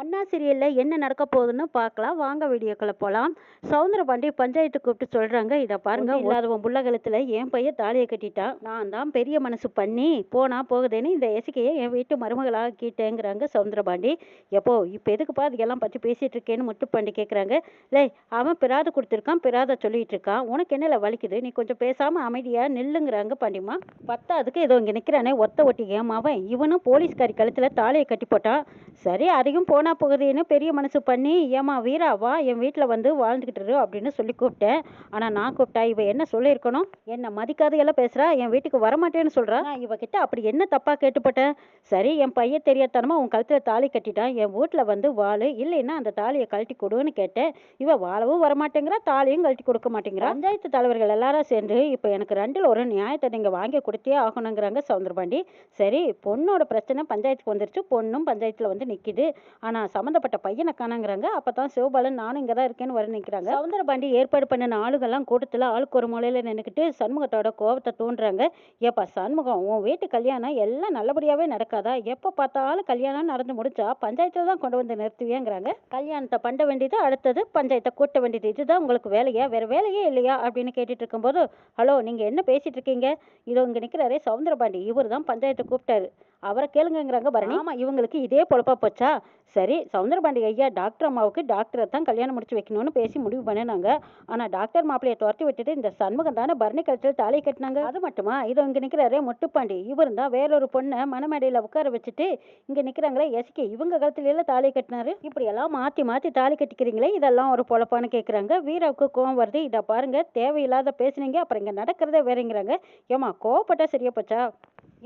அண்ணா சீரியலில் என்ன நடக்க போகுதுன்னு பார்க்கலாம். வாங்க வீடியோக்குள்ள போகலாம் சவுந்தரபாண்டி பஞ்சாயத்து கூப்பிட்டு சொல்கிறாங்க இதை பாருங்க இல்லாதவன் புள்ள கழுத்தில் என் பையன் தாலியை கட்டிட்டான் நான் தான் பெரிய மனசு பண்ணி போனா போகுதுன்னு இந்த எசிக்கையை என் வீட்டு மருமகளாக கீட்டேங்கிறாங்க சவுந்தரபாண்டி எப்போ இப்போ எதுக்குப்பா அதுக்கெல்லாம் பற்றி பேசிட்டு இருக்கேன்னு முட்டுப்பாண்டி கேட்குறாங்க லே அவன் பிராத கொடுத்துருக்கான் பிராத சொல்லிட்டு இருக்கான். உனக்கு என்னல வலிக்குது? நீ கொஞ்சம் பேசாமல் அமைதியாக நில்லுங்கிறாங்க பாண்டிமா பத்தாதுக்கு ஏதோ இங்கே நிற்கிறானே ஒத்த ஒட்டி ஏமாவன். இவனும் போலீஸ்காரி கழுத்தில் தாலியை கட்டி போட்டான் சரி அதையும் போனா போகுதுன்னு பெரிய மனசு பண்ணி ஏமா வீரா வா என் வீட்டில் வந்து வாழ்ந்துக்கிட்டுரு அப்படின்னு சொல்லி கூப்பிட்டேன். ஆனால் நான் கூப்பிட்டா இவ என்ன சொல்லியிருக்கணும்? என்னை மதிக்காதையெல்லாம் பேசுகிறா என் வீட்டுக்கு வரமாட்டேன்னு சொல்கிறா இவகிட்ட அப்படி என்ன தப்பாக கேட்டுப்பட்டேன்? சரி என் பையன் தெரியாதனமா உன் கழுத்தில் தாலி கட்டிட்டான். என் வீட்டில் வந்து வாழு இல்லைன்னா அந்த தாலியை கழட்டி கொடுன்னு கேட்டேன். இவ வாழவும் வரமாட்டேங்கிறா தாலியும் கழட்டி கொடுக்க மாட்டேங்கிறா. பஞ்சாயத்து தலைவர்கள் எல்லாரும் சேர்ந்து இப்போ எனக்கு ரெண்டில் ஒரு நியாயத்தை நீங்கள் வாங்கி கொடுத்தே ஆகணுங்கிறாங்க சவுந்தரபாண்டி. சரி பொண்ணோட பிரச்சனை பஞ்சாயத்துக்கு வந்துருச்சு. பொண்ணும் பஞ்சாயத்தில் வந்து நிற்கிது ஆனால் சம்மந்தப்பட்ட பையனை காணங்கிறாங்க. அப்போ தான் சிவபாலன் நானும் இங்கே தான் இருக்கேன்னு வர நிற்கிறாங்க சவுந்தரபாண்டி ஏற்பாடு பண்ணின ஆளுங்கெல்லாம் கூட்டத்தில் ஆளுக்கு ஒரு மூலையில் நின்றுக்கிட்டு சண்முகத்தோட கோபத்தை தோன்றாங்க ஏப்பா சண்முகம் உன் வீட்டு கல்யாணம் எல்லாம் நல்லபடியாகவே நடக்காதா? எப்போ பார்த்தாலும் கல்யாணம் நடந்து முடிச்சா பஞ்சாயத்தில் தான் கொண்டு வந்து நிறுத்துவேங்கிறாங்க கல்யாணத்தை பண்ண வேண்டியது அடுத்தது பஞ்சாயத்தை கூட்ட வேண்டியது. இதுதான் உங்களுக்கு வேலையா? வேறு வேலையே இல்லையா? அப்படின்னு கேட்டுட்டு இருக்கும்போது ஹலோ நீங்கள் என்ன பேசிட்டு இருக்கீங்க? இதோ இங்கே நிற்கிறாரே சவுந்தரபாண்டி இவர் தான் பஞ்சாயத்தை கூப்பிட்டாரு. அவரை கேளுங்கங்கிறாங்க பரணி. ஆமா இவங்களுக்கு இதே பொழப்பா போச்சா? சரி சவுந்தரபாண்டி ஐயா டாக்டர் அம்மாவுக்கு டாக்டரை தான் கல்யாணம் முடிச்சு வைக்கணும்னு பேசி முடிவு பண்ணினாங்க. ஆனா டாக்டர் மாப்பிளையை துரத்தி விட்டுட்டு இந்த சண்முகம் தானே பரணி கழுத்தில் தாலி கட்டினாங்க? அது மட்டுமா? இதோ இங்க நிக்கிறாரே முட்டுப்பாண்டி இவர் தான் வேறொரு பொண்ணை மணமேடையில உட்கார வச்சுட்டு இங்க நிக்கிறாங்களே எஸ்கே இவங்க கழுத்துல எல்லாம் தாலி கட்டினாரு. இப்படி எல்லாம் மாத்தி மாத்தி தாலி கட்டிக்கிறீங்களே இதெல்லாம் ஒரு பொழப்பான்னு கேக்குறாங்க. வீராவுக்கு கோவம் வருது. இதை பாருங்க தேவையில்லாத பேசுனீங்க அப்புறம் இங்க நடக்கிறதே வேறங்கிறாங்க. ஏமா கோவப்பட்டா சரியா போச்சா?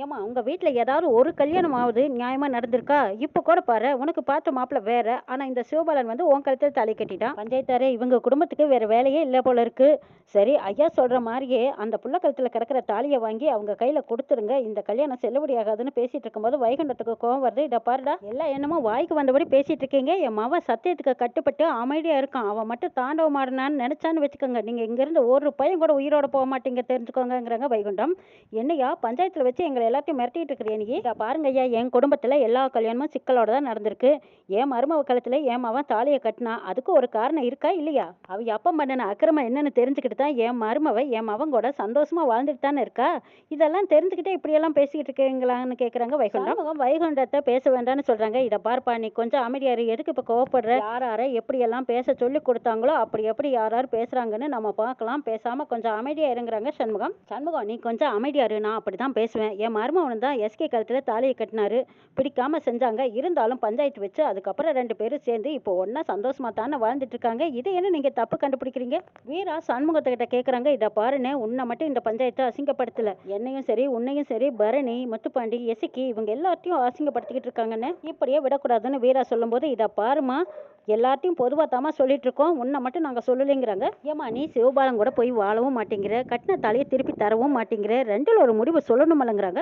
ஏம்மா உங்கள் வீட்டில் ஏதாவது ஒரு கல்யாணம் ஆகுது நியாயமாக நடந்திருக்கா? இப்போ கூட பாரு உனக்கு பார்த்த மாப்பிள்ள வேற. ஆனால் இந்த சிவபாலன் வந்து உன் கழுத்தில் தாலி கட்டிட்டான். பஞ்சாயத்தாரே இவங்க குடும்பத்துக்கு வேற வேலையே இல்லை போல இருக்கு. சரி ஐயா சொல்கிற மாதிரியே அந்த புள்ள கழுத்தில் கிடக்கிற தாலியை வாங்கி அவங்க கையில் கொடுத்துருங்க. இந்த கல்யாணம் செல்லுபடியாகாதுன்னு பேசிட்டு இருக்கும்போது வைகுண்டத்துக்கு கோவம் வருது. இதை பாருடா எல்லா எண்ணமும் வாய்க்கு வந்தபடி பேசிட்டு இருக்கீங்க. என் மவன் சத்தியத்துக்கு கட்டுப்பட்டு அமைதியாக இருக்கான். அவன் மட்டும் தாண்டவம் ஆடுனான்னு நினச்சான்னு வச்சுக்கோங்க. நீங்கள் இங்கேருந்து ஒரு பையன் கூட உயிரோட போக மாட்டீங்க. தெரிஞ்சுக்கோங்கங்கிறாங்க வைகுண்டம். என்னையா பஞ்சாயத்தில் வச்சு எங்களை எல்லாத்தையும் மிரட்டிட்டு இருக்கிறிய நீ? இதை பாருங்க ஐயா என் குடும்பத்தில் எல்லா கல்யாணமும் சிக்கலோட தான் நடந்திருக்கு. என் மருமக காலத்தில் என் மவன் தாலியை கட்டினா அதுக்கு ஒரு காரணம் இருக்கா இல்லையா? அவ அப்பம் பண்ணின அக்கிரமம் என்னன்னு தெரிஞ்சுக்கிட்டு தான் என் மருமவ என் மவன் கூட சந்தோஷமா வாழ்ந்துட்டு தானே இருக்கா? இதெல்லாம் தெரிஞ்சுக்கிட்டே இப்படியெல்லாம் பேசிக்கிட்டு இருக்கீங்களான்னு கேட்குறாங்க வைகுண்டம். வைகுண்டத்தை பேச வேண்டாம்னு சொல்றாங்க. இதை பார்ப்பா நீ கொஞ்சம் அமைதியாரு எதுக்கு இப்போ கோவப்படுற? யார் யாரை எப்படியெல்லாம் பேச சொல்லி கொடுத்தாங்களோ அப்படி எப்படி யார் யார் பேசுறாங்கன்னு நம்ம பார்க்கலாம். பேசாம கொஞ்சம் அமைதியா இருங்கிறாங்க சண்முகம். சண்முகம் நீ கொஞ்சம் அமைதியாரு நான் அப்படி தான் பேசுவேன். என் மருமவன் தான் எஸ்கே கழுத்தில் தாலியை கட்டினாரு. பிடிக்காமல் செஞ்சாங்க. இருந்தாலும் பஞ்சாயத்து வச்சு அதுக்கப்புறம் ரெண்டு பேரும் சேர்ந்து இப்போ ஒன்றா சந்தோஷமாக தானே வாழ்ந்துட்டு இருக்காங்க. இதை என்ன நீங்கள் தப்பு கண்டுபிடிக்கிறீங்க? வீரா சண்முகத்துக்கிட்ட கேட்குறாங்க இதை பாருன்னு உன்னை மட்டும் இந்த பஞ்சாயத்தை அசிங்கப்படுத்தல. என்னையும் சரி உன்னையும் சரி பரணி முத்துப்பாண்டி எசிக்கி இவங்க எல்லாத்தையும் அசிங்கப்படுத்திக்கிட்டு இருக்காங்கன்னு இப்படியே விடக்கூடாதுன்னு வீரா சொல்லும்போது இதை பாருமா எல்லாத்தையும் பொதுவாக தாமா சொல்லிட்டு இருக்கோம். உன்னை மட்டும் நாங்கள் சொல்லலைங்கிறாங்க. ஏமா நீ சிவபாலம் கூட போய் வாழவும் மாட்டேங்கிற கட்டின தலையை திருப்பி தரவும் மாட்டேங்கிற ரெண்டில் ஒரு முடிவு சொல்லணுமல்லங்கிறாங்க.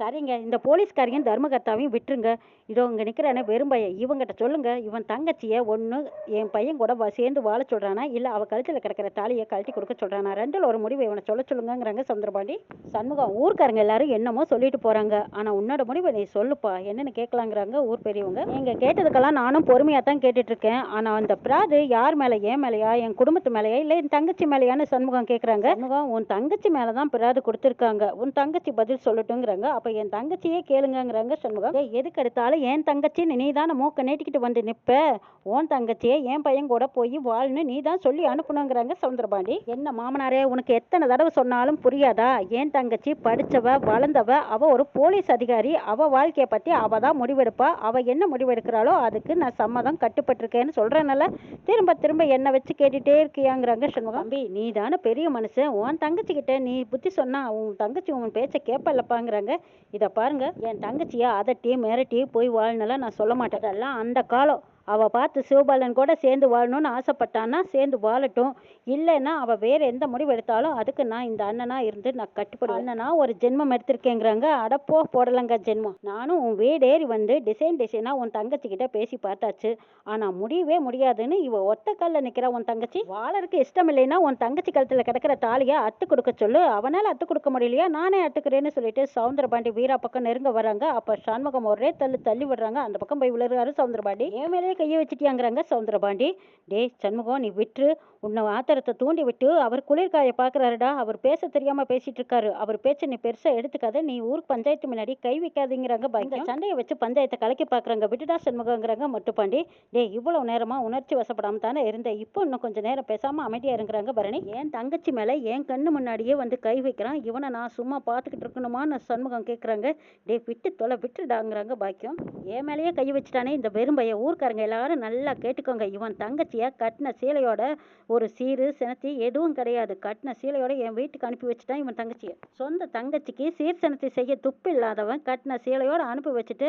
சரிங்க. இந்த போலீஸ்காரையும் தர்மகர்த்தாவையும் விட்டுருங்க. இதோ இங்கே நிற்கிறானே வெறும் பையன் இவங்கிட்ட சொல்லுங்க. இவன் தங்கச்சியை ஒன்று என் பையன் கூட சேர்ந்து வாழ சொல்கிறானா இல்லை அவள் கழுத்தில் கிடக்கிற தாலியை கழட்டி கொடுக்க சொல்கிறானா ரெண்டில் ஒரு முடிவு இவனை சொல்ல சொல்லுங்கங்கிறாங்க சந்திரபாண்டி சண்முகம் ஊர்க்காரங்க எல்லாரும் என்னமோ சொல்லிட்டு போகிறாங்க ஆனால் உன்னோட முடிவை நீ சொல்லுப்பா. என்னென்னு கேட்கலாங்கிறாங்க ஊர் பெரியவங்க. நீங்கள் கேட்டதுக்கெல்லாம் நானும் பொறுமையாக தான் கேட்டுட்ருக்கேன். ஆனால் அந்த பிராது யார் மேலே ஏன் மேலேயா? என் குடும்பத்து மேலேயா? இல்லை என் தங்கச்சி மேலேயான்னு சண்முகம் கேட்குறாங்க சண்முகம் உன் தங்கச்சி மேலே தான் பிராது கொடுத்துருக்காங்க. உன் தங்கச்சி பதில் சொல்லட்டுங்கிறாங்க. அப்போ என் தங்கச்சியே கேளுங்கங்கிறாங்க சண்முகம். ஏய், எதுக்கு எடுத்தாலும் என் தங்கச்சி நீ தானே மூக்க நீட்டிக்கிட்டு வந்து நிற்ப உன் தங்கச்சியே என் பையன் கூட போய் வாழ்னு நீ தான் சொல்லி அனுப்பணுங்கிறாங்க சவுந்தரபாண்டி. என்ன மாமனாரே உனக்கு எத்தனை தடவை சொன்னாலும் புரியாதா? என் தங்கச்சி படிச்சவ வளர்ந்தவ அவ ஒரு போலீஸ் அதிகாரி. அவ வாழ்க்கையை பற்றி அவ தான் முடிவெடுப்பா. அவ என்ன முடிவெடுக்கிறாளோ அதுக்கு நான் சம்மதம் கட்டுப்பட்டிருக்கேன்னு சொல்கிறனால திரும்ப திரும்ப என்னை வச்சு கேட்டுகிட்டே இருக்கியாங்கிறாங்க சண்முகம். தம்பி நீ தானே பெரிய மனுஷன். உன் தங்கச்சிக்கிட்ட நீ புத்தி சொன்னா உன் தங்கச்சி உன் பேச்சை கேட்பல்லப்பாங்கிறாங்க இதை பாருங்க என் தங்கச்சியை அதட்டி மிரட்டி போய் வாழ்னெல்லாம் நான் சொல்ல மாட்டேன். அதெல்லாம் அந்த காலம். அவள் பார்த்து சிவபாலன் கூட சேர்ந்து வாழணும்னு ஆசைப்பட்டான்னா சேர்ந்து வாழட்டும். இல்லைன்னா அவள் வேற எந்த முடிவு எடுத்தாலும் அதுக்கு நான் இந்த அண்ணனா இருந்து நான் கட்டுப்படுவேன். அண்ணனா ஒரு ஜென்மம் எடுத்திருக்கேங்கிறாங்க. அடப்போ போடலங்க ஜென்மம். நானும் உன் வீடேறி வந்து டிசைன் டிசைனாக உன் தங்கச்சிக்கிட்ட பேசி பார்த்தாச்சு. ஆனால் முடியவே முடியாதுன்னு இவ ஒத்த காலில் நிற்கிறா உன் தங்கச்சி. வாழறதுக்கு இஷ்டம் இல்லைன்னா உன் தங்கச்சி கழுத்தில் கிடக்கிற தாலியை அத்து கொடுக்க சொல்லு. அவனால் அத்து கொடுக்க முடியலையா? நானே அத்துக்கிறேன்னு சொல்லிட்டு சவுந்தரபாண்டி வீரா பக்கம் நெருங்க வராங்க. அப்போ சண்முகம் ஒரே தள்ளு தள்ளி விடுறாங்க. அந்த பக்கம் போய் விழுறாரு சவுந்தரபாண்டி. என் மேலேயே கையை வச்சுட்டியாங்கிறாங்க சவுந்தரபாண்டி. டேய் சண்முகம் நீ விட்டுரு. உன்னை ஆத்திரத்தை தூண்டி விட்டு அவர் குளிர்காய பார்க்குறாருடா அவர் பேச தெரியாம பேசிட்டு இருக்காரு அவர் பேச்சை நீ பெருசா எடுத்துக்காத. நீ ஊர் பஞ்சாயத்து முன்னாடி கை வைக்காதீங்கிறாங்க பாக்கியம். சண்டையை வச்சு பஞ்சாயத்தை கலக்கி பார்க்குறாங்க விட்டுடா சண்முகங்கிறாங்க மட்டுப்பாண்டி. டேய் இவ்வளவு நேரமா உணர்ச்சி வசப்படாம தானே இருந்த இப்போ இன்னும் கொஞ்ச நேரம் பேசாம அமைதியா இருக்கிறாங்க பரணி. என் தங்கச்சி மேல என் கண்ணு முன்னாடியே வந்து கை வைக்கிறான். இவனை நான் சும்மா பார்த்துக்கிட்டு இருக்கணுமான்னு சண்முகம் கேட்குறாங்க டேய் விட்டு தொலை விட்டுடாங்கிறாங்க பாக்கியம். என் மேலேயே கை வச்சுட்டானே இந்த வெறும்பைய ஊர்க்காரங்க எல்லாரும் நல்லா கேட்டுக்கோங்க. இவன் தங்கச்சிய கட்டின சீலையோட ஒரு சீரு சினத்தி எதுவும் கிடையாது. கட்டின சீலையோட என் வீட்டுக்கு அனுப்பி வச்சுட்டான் இவன் தங்கச்சியை. சொந்த தங்கச்சிக்கு சீர் சினத்தி செய்ய துப்பு இல்லாதவன் கட்டின சீலையோட அனுப்பி வச்சுட்டு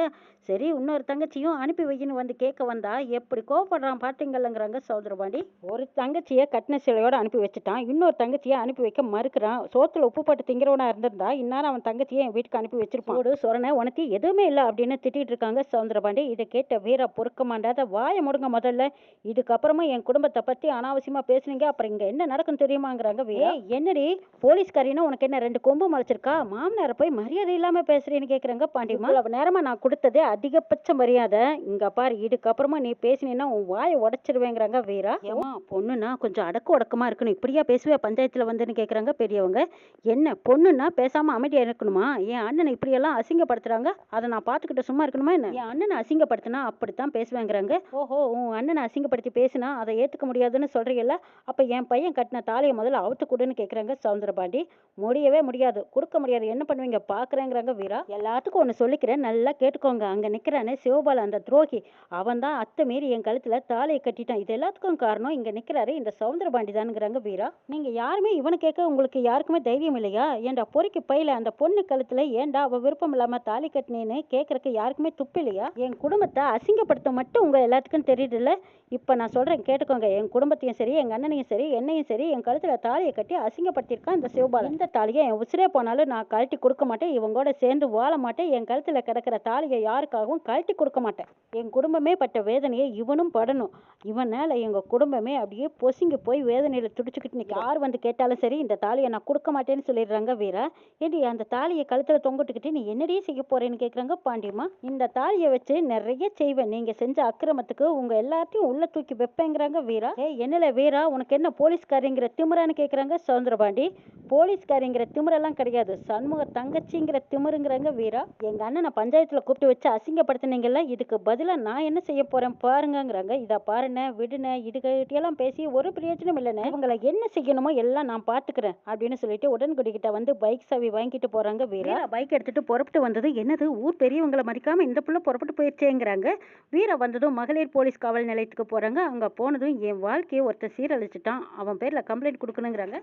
சரி இன்னொரு தங்கச்சியும் அனுப்பி வைக்கின்னு வந்து கேட்க வந்தா எப்படி கோவப்படுறான் பாத்தீங்கல்லங்கிறாங்க சௌதரபாண்டி ஒரு தங்கச்சியை கட்டின சீலையோட அனுப்பி வச்சுட்டான் இன்னொரு தங்கச்சியை அனுப்பி வைக்க மறுக்கிறான். சோத்துல உப்பு போட்டு திங்கிறவனா இருந்திருந்தா இந்நேரம் அவன் தங்கச்சியை என் வீட்டுக்கு அனுப்பி வச்சிருப்பான். ஒரு சொரணை உனக்கு எதுவுமே இல்லை அப்படின்னு திட்டிட்டு இருக்காங்க சௌந்தரபாண்டி. இதை கேட்ட வீரா பொறுக்க மாட்டாத வாயை முடுங்க முதல்ல. இதுக்கப்புறமா என் குடும்பத்தை பத்தி அனாவசியமா பேசுனீங்க அப்புறம் இங்க என்ன நடக்கும் தெரியுமாங்கிறாங்க. "ஏய், என்னடி போலீஸ்காரின்னா உனக்கு என்ன ரெண்டு கொம்பு முளைச்சிருக்கா? மாமனாரை போய் மரியாதை இல்லாம பேசுறேன்னு கேக்குறாங்க பாண்டியம்மா இவ்வளவு நேரமா நான் கொடுத்தது அதிகபட்ச மரியாதை. இங்க பாரு இதுக்கப்புறமா நீ பேசினீன்னா உன் வாயை உடைச்சிருவேங்கிறாங்க வீரா. ஏமா பொண்ணுன்னா கொஞ்சம் அடக்க உடக்கமா இருக்கணும். இப்படியா பேசுவே பஞ்சாயத்துல வந்துன்னு கேக்குறாங்க பெரியவங்க. என்ன பொண்ணுன்னா பேசாம அமைதியா இருக்கணுமா? என் அண்ணனை இப்படியெல்லாம் அசிங்கப்படுத்துறாங்க. அதை நான் பார்த்துக்கிட்டு சும்மா இருக்கணுமா என்ன? என் அண்ணனை அசிங்கப்படுத்தினா அப்படித்தான் பேசுவேங்கிறாங்க. ஓஹோ. உன் அண்ணனை அசிங்கப்படுத்தி பேசினா அதை ஏத்துக்க முடியாதுன்னு சொல்றீங்கல்ல? அப்போ என் பையன் கட்டின தாலியை முதல்ல அவுத்து கொடுன்னு கேட்குறாங்க சவுந்தரபாண்டி முடியவே முடியாது. கொடுக்க முடியாது. என்ன பண்ணுவீங்க? பார்க்குறேங்கிறாங்க வீரா. எல்லாத்துக்கும் ஒன்று சொல்லிக்கிறேன். நல்லா கேட்டுக்கோங்க. அங்க நிற்கிறானே சிவபால அந்த துரோகி. அவன் தான் அத்தை மீறி என் கழுத்துல தாலியை கட்டிட்டான். இது எல்லாத்துக்கும் காரணம் இங்க நிக்கிறாரு இந்த சவுந்தரபாண்டி தானுங்கிறாங்க வீரா. நீங்க யாருமே இவனை கேட்க உங்களுக்கு யாருக்குமே தைரியம் இல்லையா? ஏன்டா பொறிக்கு பையில அந்த பொண்ணு கழுத்துல ஏன்டா அவ விருப்பம் இல்லாமல் தாலி கட்டினேன்னு கேட்கறக்கு யாருக்குமே துப்பு இல்லையா? என் குடும்பத்தை அசிங்கப்படுத்த மட்டும் உங்க எல்லாத்துக்கும் தெரியுதுல்ல. இப்ப நான் சொல்றேன் கேட்டுக்கோங்க. என் குடும்பத்தையும் சரி எங்க அண்ணனையும் சரி என்னையும் சரி என் கழுத்துல தாலியை கட்டி அசிங்கப்படுத்தியிருக்கான் இந்த சிவபாலன். இந்த தாலியை? என் உசிரே போனாலும் நான் கழட்டி கொடுக்க மாட்டேன். இவங்களோட சேர்ந்து வாழ மாட்டேன். என் கழுத்துல கிடக்கிற தாலியை யாருக்காகவும் கழட்டி கொடுக்க மாட்டேன். என் குடும்பமே பட்ட வேதனையை இவனும் படணும். இவனால எங்க குடும்பமே அப்படியே பொசுங்கி போய் வேதனையில துடிச்சுக்கிட்டு நிக்க யார் வந்து கேட்டாலும் சரி இந்த தாலியை நான் கொடுக்க மாட்டேன்னு சொல்லிடுறாங்க வீரா. ஏடி அந்த தாலியை கழுத்துல தொங்கிட்டுக்கிட்டு நீ என்னடி செய்ய போறேன்னு கேக்குறாங்க பாண்டியம்மா. இந்த தாலியை வச்சு நிறைய செய்வேன். நீங்க செஞ்ச அக்கிரமத்துக்கு உங்க எல்லாத்தையும் உள்ள தூக்கி வைப்பேங்கிறாங்க வீரா. ஏ என்னல வீரா உனக்கு என்ன போலீஸ்காரிங்கிற திமிரான்னு கேட்குறாங்க சவுந்தரபாண்டி. போலீஸ்காரிங்கிற திமிரெல்லாம் கிடையாது. சண்முக தங்கச்சிங்கிற திமிருங்கிறாங்க வீரா. எங்கள் அண்ணனை பஞ்சாயத்தில் கூப்பிட்டு வச்சு அசிங்கப்படுத்தினீங்கல்ல இதுக்கு பதிலாக நான் என்ன செய்ய போகிறேன் பாருங்கங்கிறாங்க. இதை பாருண்ணே விடுனே இதுகிட்டயெல்லாம் பேசி ஒரு பிரயோஜனம் இல்லைண்ணே. இவங்களை என்ன செய்யணுமோ எல்லாம் நான் பார்த்துக்கிறேன் அப்படின்னு சொல்லிட்டு உடன்குடிக்கிட்ட வந்து பைக் சாவி வாங்கிட்டு போகிறாங்க வீரா. பைக் எடுத்துட்டு புறப்பட்டு வந்தது என்னது? ஊர் பெரியவங்களை மறிக்காமல் இந்த புள்ள புறப்பட்டு போயிடுச்சேங்கிறாங்க. வீரா வந்ததும் மகளிர் போலீஸ் காவல் நிலையத்துக்கு போகிறாங்க அங்கே போனதும் என் வாழ்க்கையை ஒருத்தன் சீரழிச்சிட்டான். அவன் பேரில் கம்ப்ளைண்ட் கொடுக்கணுங்கிறாங்க.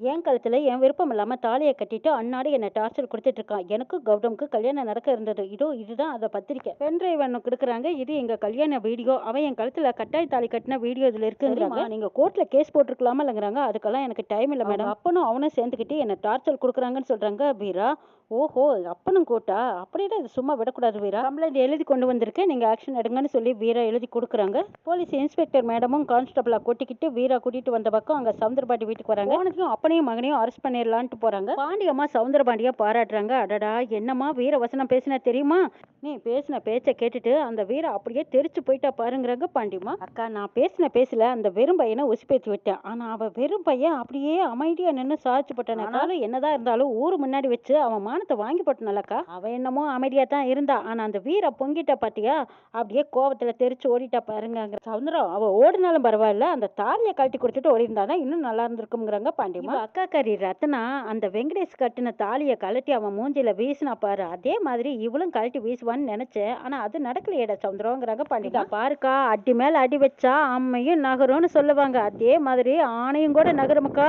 என் கழுத்துல என் விருப்பம் இல்லாம தாலியை கட்டிட்டு அன்னாடி என்னை டார்ச்சர் கொடுத்துட்டு இருக்கான். எனக்கு கௌதமுக்கு கல்யாணம் நடக்க இருந்தது. இதோ இதுதான் அதை பத்திரிக்கை. பென் டிரைவ் ஒன்று கொடுக்குறாங்க. இது எங்க கல்யாண வீடியோ. அவன் என் கழுத்துல கட்டாய தாலி கட்டின வீடியோ இதுல இருக்குங்கிறாங்க. நீங்க கோர்ட்ல கேஸ் போட்டிருக்கலாமா இல்லைங்கிறாங்க அதுக்கெல்லாம் எனக்கு டைம் இல்லை மேடம் அப்பனும் அவனும் சேர்ந்துக்கிட்டு என்ன டார்ச்சர் கொடுக்குறாங்கன்னு சொல்றாங்க வீரா. ஓஹோ அப்பனும் கோட்டா அப்படியே இது சும்மா விடக்கூடாது வீரா. கம்ப்ளைண்ட் எழுதி கொண்டு வந்திருக்கேன். நீங்க ஆக்ஷன் எடுங்கன்னு சொல்லி வீரா எழுதி கொடுக்குறாங்க. போலீஸ் இன்ஸ்பெக்டர் மேடமும் கான்ஸ்டபிளா கொட்டிக்கிட்டு வீரா கூட்டிட்டு வந்த பக்கம் அங்க சவுந்தரபாண்டி வீட்டுக்கு வராங்க. அவனுக்கும் அப்பனையும் மகனையும் அரெஸ்ட் பண்ணிடலான்ட்டு போறாங்க. பாண்டியம்மா சவுந்தரபாண்டியா பாராட்டுறாங்க. அடடா என்னம்மா வீர வசனம் பேசினா தெரியுமா? நீ பேசின பேச்சை கேட்டுட்டு அந்த வீர அப்படியே தெரிச்சு போயிட்டா பாருங்கிறாங்க பாண்டியம்மா அக்கா நான் பேசின பேசல அந்த வெறும் பையனை உசுப்பேத்தி விட்டேன். ஆனா அவ வெறும் பையன் அப்படியே அமைதியா நின்னு சாதிச்சு போட்டான் ஆனாலும் என்னதான் இருந்தாலும் ஊர் முன்னாடி வச்சு அவன் மானத்தை வாங்கி போட்டனல்லக்கா அவ என்னமோ அமைதியா தான் இருந்தா. ஆனா அந்த வீர பொங்கிட்ட பாத்தியா? அப்படியே கோவத்துல தெரிச்சு ஓடிட்டா பாருங்க சவுந்தரம் அவ ஓடினாலும் பரவாயில்ல. அந்த தாலியை கழட்டி கொடுத்துட்டு ஓடி இருந்தாதான் இன்னும் நல்லா இருந்திருக்குங்கிறாங்க பாண்டியம்மா உங்க அக்காக்காரி ரத்னா அந்த வெங்கடேஷ் கட்டின தாலியை கழட்டி அவன் மூஞ்சில வீசினா பாரு. அதே மாதிரி இவளும் கழட்டி வீசுவான்னு நினைச்சேன். ஆனா அது நடக்கலையேடா சவுந்தரங்கிறாங்க பண்டிகா பாருக்கா அடி மேல அடி வச்சா அம்மையும் நகரும்னு சொல்லுவாங்க. அதே மாதிரி ஆணையும் கூட நகருமுக்கா.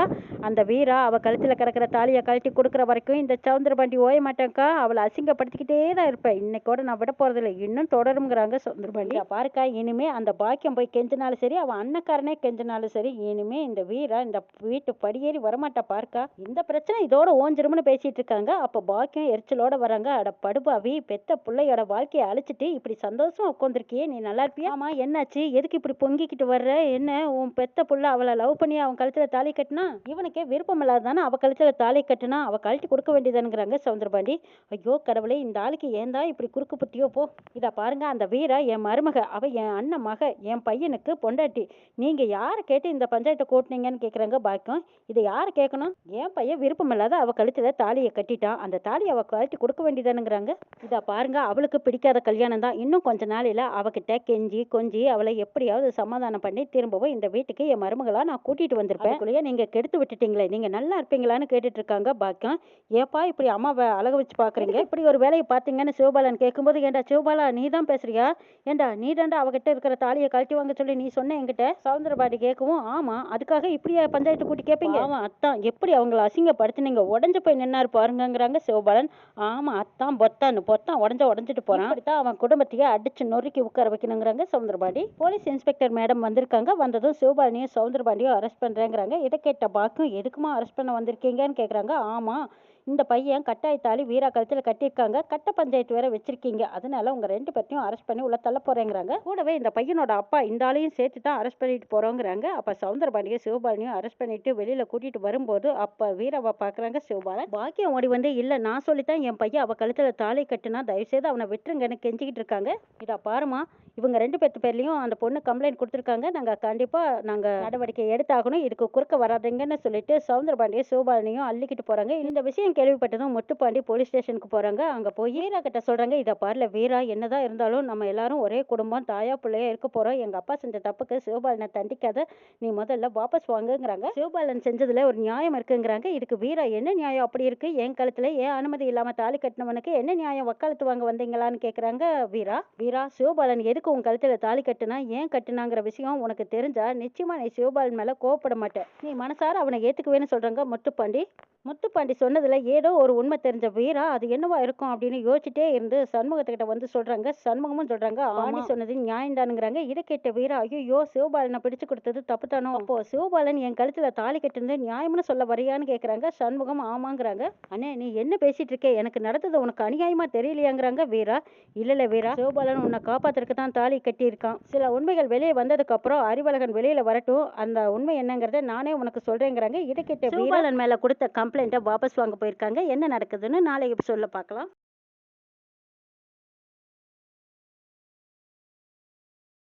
அந்த வீரா அவ கழுத்துல கிடக்கிற தாலியை கழட்டி கொடுக்குற வரைக்கும் இந்த சவுந்தர பாண்டி ஓய மாட்டேங்க்கா அவளை அசிங்கப்படுத்திக்கிட்டே தான் இருப்பேன். இன்னைக்கோட நான் விட போறதில்ல. இன்னும் தொடருங்கிறாங்க சவுந்தர பாண்டி பாருக்கா. இனிமே அந்த பாக்கியம் போய் கெஞ்சினாலும் சரி அவன் அண்ணக்காரனே கெஞ்சினாலும் சரி இனிமே இந்த வீரா இந்த வீட்டு படியேறி வரமாட்டா பார்க்கா? இந்த பிரச்சனை இதோட ஓஞ்சிரும்னு பேசிட்டு இருக்காங்க. அப்ப பாக்கியம் எரிச்சலோட வராங்க. அட படுபாவி பெத்த பிள்ளையோட வாழ்க்கையை அழிச்சிட்டு இப்படி சந்தோஷமா உட்காந்துருக்கியே நீ நல்லா இருப்பியா? ஆமா என்னாச்சு? எதுக்கு இப்படி பொங்கிக்கிட்டு வர்ற? என்ன? உன் பெத்த புள்ள அவளை லவ் பண்ணி அவன் கழுத்துல தாலி கட்டினா? இவனுக்கே விருப்பம் இல்லாதானே அவ கழுத்துல தாலி கட்டினா? அவ கழட்டி கொடுக்க வேண்டியதானுங்கிறாங்க சவுந்தரபாண்டி. ஐயோ கடவுளே இந்த ஆளுக்கு ஏந்தா இப்படி குறுக்கு புட்டியோ போ. இதை பாருங்க அந்த வீரா என் மருமக அவ என் அண்ணன் மக என் பையனுக்கு பொண்டாட்டி. நீங்க யாரை கேட்டு இந்த பஞ்சாயத்தை கூட்டினீங்கன்னு கேக்குறாங்க பாக்கியம். இதை யார் கேட்கணும் என் பையன் விருப்பம் இல்லாத அவ கழுத்துல தாலியை கட்டிட்டான் அந்த தாலியை அவ கழட்டி கொடுக்க வேண்டியதானுங்கிறாங்க. இத பாருங்க அவளுக்கு பிடிக்காத கல்யாணம் தான். இன்னும் கொஞ்ச நாளையில அவகிட்ட கெஞ்சி கொஞ்சி அவளை எப்படியாவது சமாதானம் பண்ணி திரும்பவும் இந்த வீட்டுக்கு என் மருமகளா நான் கூட்டிட்டு வந்திருப்பேன். அதுக்குள்ளேயே நீங்க கெடுத்து விட்டுட்டீங்களே. நீங்க நல்லா இருப்பீங்களான்னு கேட்டுட்டு இருக்காங்க பாக்கியம். ஏப்பா இப்படி அம்மாவை அழக வச்சு பாக்குறீங்க? இப்படி ஒரு வேலையை பார்த்தீங்கன்னு சிவபாலன் கேட்கும்போது ஏண்டா சிவபாலா நீ தான் பேசுறியா? ஏண்டா நீ தாண்டா அவகிட்ட இருக்கிற தாலியை கழட்டி வாங்க சொல்லி நீ சொன்ன என்கிட்ட? சவுந்தரபாடி கேட்கவும் ஆமா அதுக்காக இப்படியா பஞ்சாயத்து கூட்டி கேட்பீங்க ஆமா அத்தான் எப்படி அவங்கள அசிங்கப்படுத்தினீங்க? உடஞ்சு போய் நின்னாரு பாருங்கங்கிறாங்க சிவபாலன். ஆமா அத்தான் பொத்தான்னு. பொத்தான் உடஞ்ச உடஞ்சிட்டு போறான். தான் அவன் குடும்பத்தையே அடிச்சு நொறுக்கி உட்கார வைக்கணுங்கிறாங்க சவுந்தரபாண்டி. போலீஸ் இன்ஸ்பெக்டர் மேடம் வந்திருக்காங்க. வந்ததும் சிவபாலனையும் சவுந்தரபாண்டியும் அரெஸ்ட் பண்றேங்கிறாங்க. இதை கேட்ட பாக்கும் எதுக்குமா அரெஸ்ட் பண்ண வந்திருக்கீங்கன்னு கேக்குறாங்க. ஆமா இந்த பையன் கட்டாயத்தாலி வீரா கழுத்தில் கட்டியிருக்காங்க. கட்ட பஞ்சாயத்து வேற வச்சிருக்கீங்க. அதனால உங்க ரெண்டு பேர்த்தையும் அரெஸ்ட் பண்ணி உள்ள தள்ள போறேங்கிறாங்க. கூடவே இந்த பையனோட அப்பா இந்த ஆளையும் சேர்த்து தான் அரெஸ்ட் பண்ணிட்டு போறோங்கிறாங்க. அப்ப சவுந்தரபாண்டியை சிவபாலனையும் அரெஸ்ட் பண்ணிட்டு வெளியில கூட்டிட்டு வரும்போது அப்ப வீராவை பாக்குறாங்க சிவபாலன். பாக்கியம் ஓடி வந்து இல்ல நான் சொல்லித்தான் என் பையன் அவ கழுத்துல தாலி கட்டுனா தயவு செய்து அவனை விட்டுருங்கன்னு கெஞ்சிக்கிட்டு இருக்காங்க. இதா பாருமா இவங்க ரெண்டு பேர்த்து பேர்லையும் அந்த பொண்ணு கம்ப்ளைண்ட் கொடுத்துருக்காங்க. நாங்க கண்டிப்பா நாங்க நடவடிக்கை எடுத்தாகணும். இதுக்கு குறுக்க வராதுங்கன்னு சொல்லிட்டு சவுந்தரபாண்டியை சிவபாலனையும் அள்ளிக்கிட்டு போறாங்க. இந்த விஷயம் கேள்விப்பட்டதும் முத்துப்பாண்டி போலீஸ் ஸ்டேஷனுக்கு போகிறாங்க அங்கே போய் வீரா கிட்ட சொல்கிறாங்க இதை பாரில் வீரா என்னதான் இருந்தாலும் நம்ம எல்லாரும் ஒரே குடும்பம் தாயா பிள்ளையா இருக்க போகிறோம் எங்கள் அப்பா செஞ்ச தப்புக்கு சிவபாலனை தண்டிக்காத நீ முதல்ல வாபஸ் வாங்குங்கிறாங்க. சிவபாலன் செஞ்சதில் ஒரு நியாயம் இருக்குங்கிறாங்க. இதுக்கு வீரா என்ன நியாயம் அப்படி இருக்குது என் கழுத்துல ஏன் அனுமதி இல்லாமல் தாலி கட்டினவனுக்கு என்ன நியாயம்? வக்காலத்து வாங்க வந்தீங்களான்னு கேட்குறாங்க வீரா. வீரா சிவபாலன் எதுக்கு உன் கழுத்தில் தாலி கட்டுனா ஏன் கட்டுனாங்கிற விஷயம் உனக்கு தெரிஞ்சா நிச்சயமா நீ சிவபாலன் மேலே கோவப்பட மாட்டேன் நீ மனசார அவனை ஏற்றுக்குவேன்னு சொல்கிறாங்க முத்துப்பாண்டி. முத்துப்பாண்டி சொன்னதுல ஏதோ ஒரு உண்மை தெரிஞ்ச வீரா அது என்னவா இருக்கும் அப்படின்னு யோசிச்சுட்டே இருந்து சண்முகத்துக்கிட்ட வந்து சொல்றாங்க. சண்முகமும் சொல்றாங்க ஆணி சொன்னது நியாயம்தானுங்கிறாங்க. இதை கேட்ட வீரா ஐயோ சிவபாலனை பிடிச்சு கொடுத்தது தப்பு தானோ அப்போ சிவபாலன் என் கழுத்துல தாலி கட்டுனது நியாயம்னு சொல்ல வரியான்னு கேக்குறாங்க. சண்முகம் ஆமாங்கிறாங்க. அண்ணே நீ என்ன பேசிட்டு இருக்க? எனக்கு நடந்தது உனக்கு அநியாயமா தெரியலையாங்கிறாங்க வீரா. இல்ல இல்ல வீரா சிவபாலன் உன்னை காப்பாத்துறதுக்கு தான் தாலி கட்டியிருக்கான். சில உண்மைகள் வெளியே வந்ததுக்கு அப்புறம் அறிவழகன் வெளியில வரட்டும். அந்த உண்மை என்னங்கிறத நானே உனக்கு சொல்றேங்கிறாங்க. இதை கேட்ட வீரா மேல கொடுத்த கம்ப்ளைண்ட்டை வாபஸ் வாங்க போயிருக்காங்க. என்ன நடக்குதுன்னு நாளைக்கு சொல்ல பார்க்கலாம்.